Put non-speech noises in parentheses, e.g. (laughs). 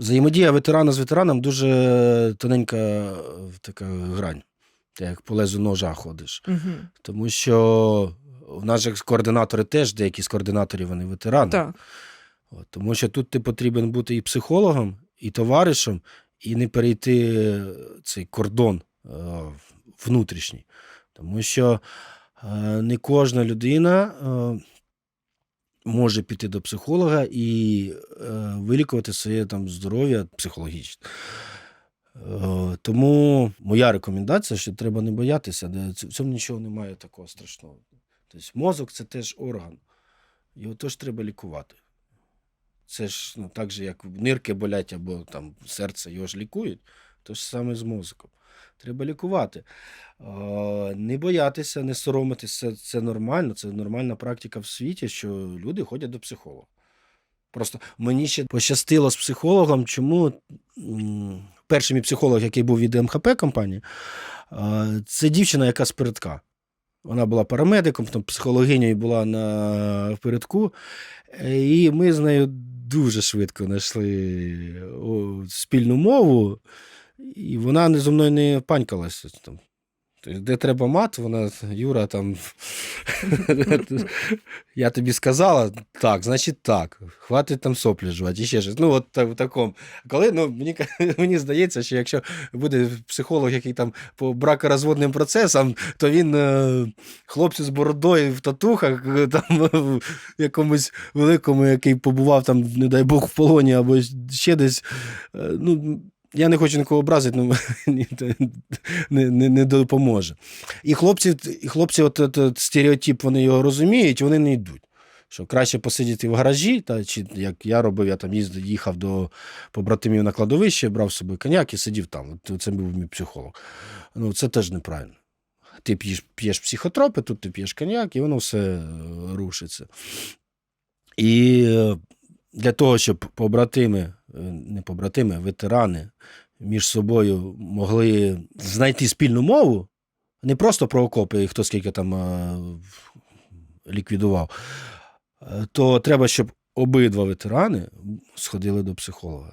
Взаємодія ветерана з ветераном дуже тоненька е, така грань. Ти як по лезу ножа ходиш. Угу. Тому що в нас же координатори теж, деякі з координаторів вони ветерани. Так. От, тому що тут ти потрібен бути і психологом, і товаришем, і не перейти е, цей кордон е, внутрішній. Тому що е, не кожна людина е, може піти до психолога і е, вилікувати своє там здоров'я психологічне. Е, Тому моя рекомендація, що треба не боятися, в цьому нічого немає такого страшного. Тобто мозок це теж орган. Його теж треба лікувати. Це ж ну, так же, як нирки болять або там серце його ж лікують, то ж саме з мозком. Треба лікувати. Не боятися, не соромитися, це, нормально, це нормальна практика в світі, що люди ходять до психолога. Просто мені ще пощастило з психологом, чому перший мій психолог, який був від МХП компанії, це дівчина, яка з. Вона була парамедиком, там психологинею була на передку. І ми з нею дуже швидко знайшли спільну мову, і вона не зо мною не панькалася. Там. Де треба мат, вона, Юра, там. Я тобі сказала, так, значить так. Хватить там соплі жувати, і ще щось. Ну, от в такому. Коли, ну, мені, (laughs) мені здається, що якщо буде психолог, який там по бракорозводним процесам, то він е, хлопцю з бородою в татухах, е, там в якомусь великому, який побував там, не дай Бог, в полоні або ще десь. е, Ну, я не хочу нікого образити, ну (laughs) не, не, не допоможе. І хлопці, і хлопці, от, от, от стереотип, вони його розуміють, вони не йдуть. Що краще посидіти в гаражі, та, чи як я робив, я там їздив, їхав до побратимів на кладовище, брав з собою коньяк і сидів там. От Це був мій психолог. Ну, це теж неправильно. Ти п'єш, п'єш психотропи, тут ти п'єш коньяк, і воно все е, рушиться. І е, для того, щоб побратими, не побратими, ветерани між собою могли знайти спільну мову, не просто про окопи, хто скільки там е, ліквідував, е, то треба, щоб обидва ветерани сходили до психолога.